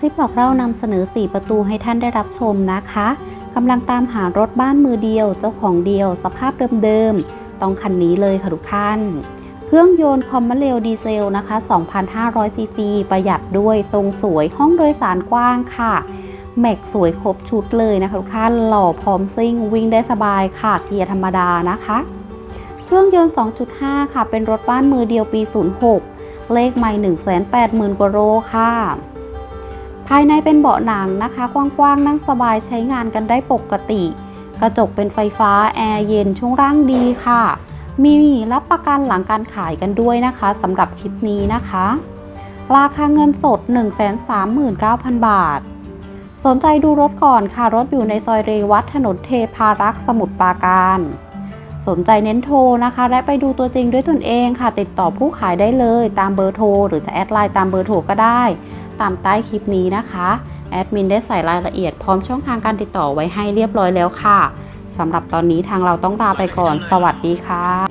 ซิบบอกเรานำเสนอ 4 ประตูให้ท่านได้รับชมนะคะกำลังตามหารถบ้านมือเดียว เจ้าของเดียว สภาพเดิมๆต้องคันนี้เลยค่ะทุกท่าน เครื่องยนต์คอมมะเรลดีเซลนะคะ 2,500ซีซีประหยัดด้วยทรงสวยห้องโดยสารกว้างค่ะ แม็กสวยครบชุดเลยนะคะทุกท่านหล่อพร้อมซิ่งวิ่งได้สบายค่ะ เกียร์ธรรมดานะคะ เครื่องยนต์ 2.5 ค่ะ เป็นรถบ้านมือเดียวปี 06เลขไม่180,000 กว่าโลค่ะ ภายในเป็นเบาะหนังนะคะกว้างๆนั่งสบายใช้งานกันได้ปกติ กระจกเป็นไฟฟ้าแอร์เย็นช่วงล่างดีค่ะ มีรับประกันหลังการขายกันด้วยนะคะสำหรับคลิปนี้นะคะ ราคาเงินสด 139,000 บาท สนใจดูรถก่อนค่ะ รถอยู่ในซอยเรวัตถนนเทพารักษ์สมุทรปราการ สนใจเน้นโทรนะคะ และไปดูตัวจริงด้วยตนเองค่ะ ติดต่อผู้ขายได้เลยตามเบอร์โทร หรือจะแอดไลน์ตามเบอร์โทรก็ได้ ตามใต้คลิปนี้นะคะแอดมินได้ใส่รายละเอียดพร้อมช่องทางการติดต่อไว้ให้เรียบร้อยแล้วค่ะสำหรับตอนนี้ทางเราต้องลาไปก่อน สวัสดีค่ะ